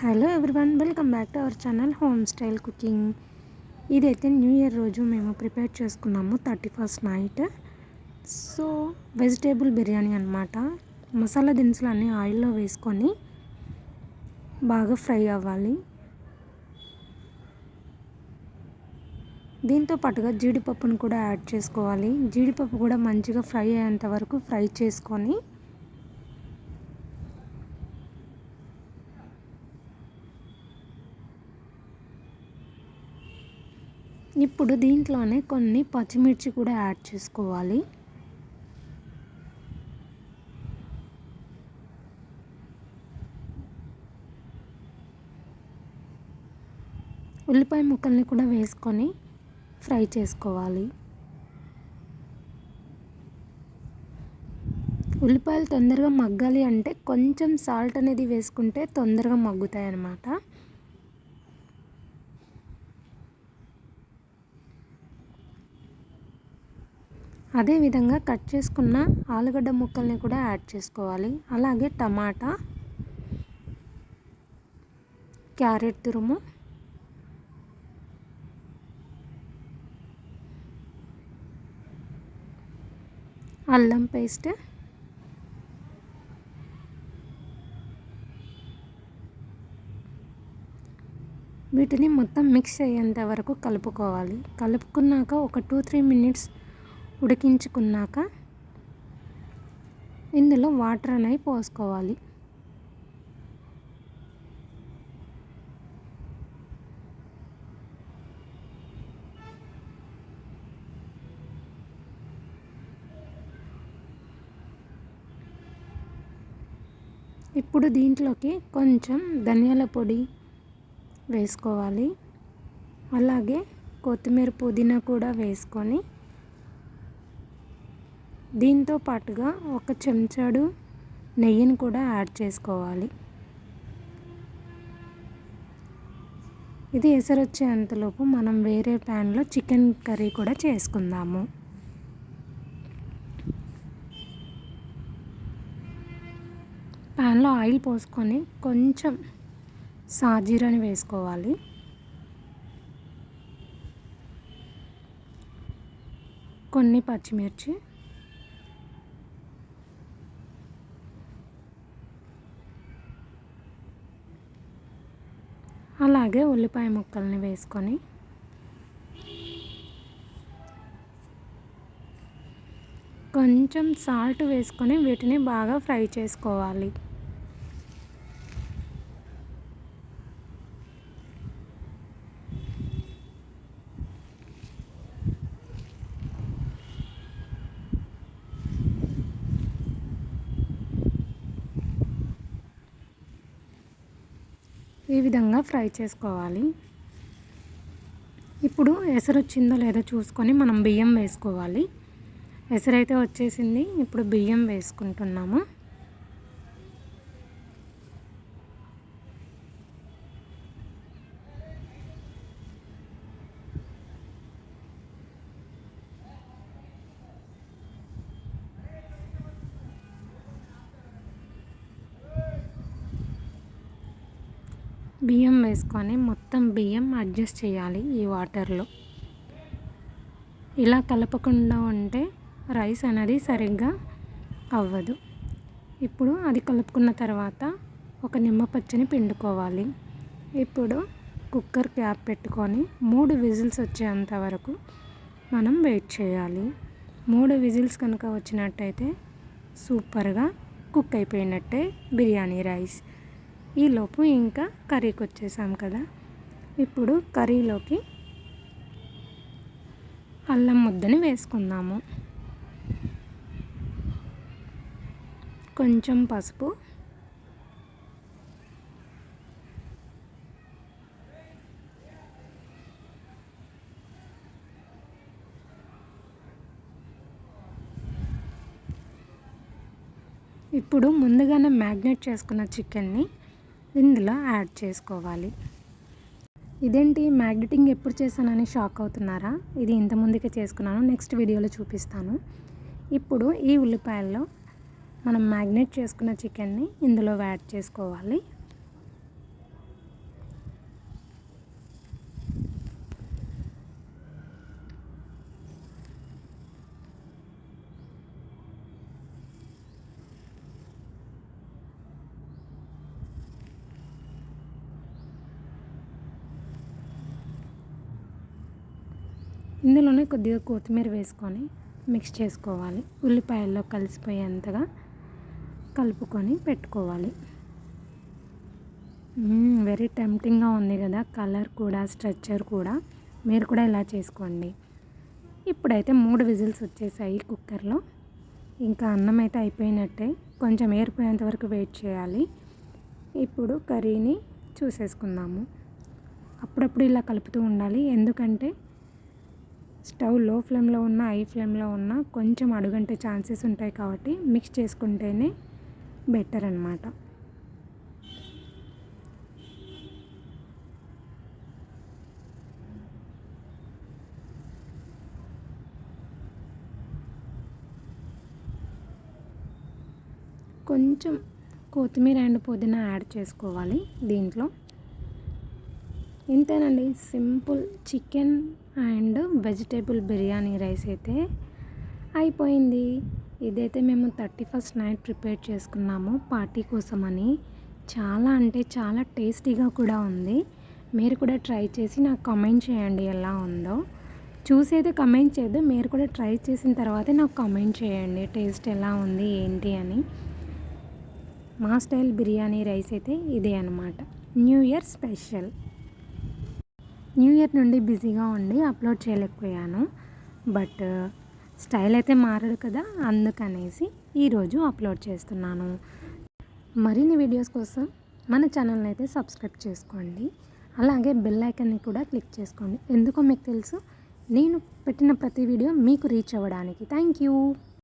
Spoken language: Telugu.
Hello everyone welcome back to our channel home style cooking ఇదైతే న్యూ ఇయర్ రోజు మేము ప్రిపేర్ చేసుకున్నాము thirty first night so vegetable biryani అనమాట మసాలా దినుసులు అన్నీ ఆయిల్లో వేసుకొని బాగా ఫ్రై అవ్వాలి. దీంతో పాటుగా జీడిపప్పును కూడా యాడ్ చేసుకోవాలి. జీడిపప్పు కూడా మంచిగా ఫ్రై అయ్యేంత వరకు ఫ్రై చేసుకొని ఇప్పుడు దీంట్లోనే కొన్ని పచ్చిమిర్చి కూడా యాడ్ చేసుకోవాలి. ఉల్లిపాయ ముక్కల్ని కూడా వేసుకొని ఫ్రై చేసుకోవాలి. ఉల్లిపాయలు తొందరగా మగ్గాలి అంటే కొంచెం సాల్ట్ అనేది వేసుకుంటే తొందరగా మగ్గుతాయి అన్నమాట అదేవిధంగా కట్ చేసుకున్న ఆలుగడ్డ ముక్కల్ని కూడా యాడ్ చేసుకోవాలి. అలాగే టమాటా క్యారెట్ తురుము అల్లం పేస్ట్ వీటిని మొత్తం మిక్స్ అయ్యేంత వరకు కలుపుకోవాలి. కలుపుకున్నాక ఒక టూ త్రీ మినిట్స్ ఉడికించుకున్నాక ఇందులో వాటర్ అనేవి పోసుకోవాలి. ఇప్పుడు దీంట్లోకి కొంచెం ధనియాల పొడి వేసుకోవాలి. అలాగే కొత్తిమీర పుదీనా కూడా వేసుకొని దీంతో పాటుగా ఒక చెంచాడు నెయ్యిని కూడా యాడ్ చేసుకోవాలి. ఇది ఎసరొచ్చే అంతలోపు మనం వేరే ప్యాన్లో చికెన్ కర్రీ కూడా చేసుకుందాము. ప్యాన్లో ఆయిల్ పోసుకొని కొంచెం సాజీరాని వేసుకోవాలి. కొన్ని పచ్చిమిర్చి అలాగే ఉల్లిపాయ ముక్కల్ని వేసుకొని కొంచెం సాల్ట్ వేసుకొని వీటిని బాగా ఫ్రై చేసుకోవాలి. ఈ విధంగా ఫ్రై చేసుకోవాలి. ఇప్పుడు ఎసరు వచ్చిందో లేదో చూసుకొని మనం బియ్యం వేసుకోవాలి. ఎసరైతే వచ్చేసింది ఇప్పుడు బియ్యం వేసుకుంటున్నాము. బియ్యం వేసుకొని మొత్తం బియ్యం అడ్జస్ట్ చేయాలి ఈ వాటర్లో. ఇలా కలపకుండా ఉంటే రైస్ అనేది సరిగ్గా అవ్వదు. ఇప్పుడు అది కలుపుకున్న తర్వాత ఒక నిమ్మ పచ్చని పిండుకోవాలి. ఇప్పుడు కుక్కర్ క్యాప్ పెట్టుకొని మూడు విజిల్స్ వచ్చేంత వరకు మనం వెయిట్ చేయాలి. మూడు విజిల్స్ కనుక వచ్చినట్టయితే సూపర్గా కుక్ అయిపోయినట్టే బిర్యానీ రైస్. ఈలోపు ఇంకా కర్రీకి వచ్చేసాం కదా. ఇప్పుడు కర్రీలోకి అల్లం ముద్దని వేసుకుందాము. కొంచెం పసుపు. ఇప్పుడు ముందుగానే మ్యాగ్నేట్ చేసుకున్న చికెన్ని ఇందులో యాడ్ చేసుకోవాలి. ఇదేంటి? మ్యాగ్నెటింగ్ ఎప్పుడు చేశానని షాక్ అవుతున్నారా? ఇది ఇంతముందుకే చేసుకున్నాను. నెక్స్ట్ వీడియోలో చూపిస్తాను. ఇప్పుడు ఈ ఉల్లిపాయల్లో మనం మ్యాగ్నెట్ చేసుకున్న చికెన్ని ఇందులో యాడ్ చేసుకోవాలి. ఇందులోనే కొద్దిగా కొత్తిమీర వేసుకొని మిక్స్ చేసుకోవాలి. ఉల్లిపాయల్లో కలిసిపోయేంతగా కలుపుకొని పెట్టుకోవాలి. వెరీ టెంప్టింగ్గా ఉంది కదా కలర్ కూడా స్ట్రక్చర్ కూడా. మీరు కూడా ఇలా చేసుకోండి. ఇప్పుడైతే మూడు విజిల్స్ వచ్చేసాయి కుక్కర్లో. ఇంకా అన్నం అయితే అయిపోయినట్టే కొంచెం ఏరిపోయేంత వరకు వెయిట్ చేయాలి. ఇప్పుడు కర్రీని చూసేసుకుందాము. అప్పుడప్పుడు ఇలా కలుపుతూ ఉండాలి. ఎందుకంటే స్టవ్లో ఫ్లేమ్లో ఉన్న హై ఫ్లేమ్లో ఉన్న కొంచెం అడుగంటే ఛాన్సెస్ ఉంటాయి కాబట్టి మిక్స్ చేసుకుంటేనే బెటర్ అనమాట కొంచెం కొత్తిమీర అండ్ పుదీనా యాడ్ చేసుకోవాలి దీంట్లో. ఇంతేనండి. Simple chicken and vegetable biryani rice అయితే అయిపోయింది. ఇదైతే మేము థర్టీ ఫస్ట్ నైట్ ప్రిపేర్ చేసుకున్నాము పార్టీ కోసం అని చాలా అంటే చాలా టేస్టీగా కూడా ఉంది. మీరు కూడా ట్రై చేసి నాకు కమెంట్ చేయండి ఎలా ఉందో. చూసేది కమెంట్ చేయద్దు మీరు కూడా ట్రై చేసిన తర్వాతే నాకు కమెంట్ చేయండి టేస్ట్ ఎలా ఉంది ఏంటి అని. మా స్టైల్ బిర్యానీ రైస్ అయితే ఇదే అనమాట new year special. New year నుండి బిజీగా ఉండి అప్లోడ్ చేయలేకపోయాను. బట్ స్టైల్ అయితే మారడు కదా అందుకనేసి ఈరోజు అప్లోడ్ చేస్తున్నాను. మరిన్ని వీడియోస్ కోసం మన ఛానల్ని అయితే సబ్స్క్రైబ్ చేసుకోండి. అలాగే బెల్ ఐకన్ని కూడా క్లిక్ చేసుకోండి. ఎందుకో మీకు తెలుసు నేను పెట్టిన ప్రతి వీడియో మీకు రీచ్ అవ్వడానికి. Thank you.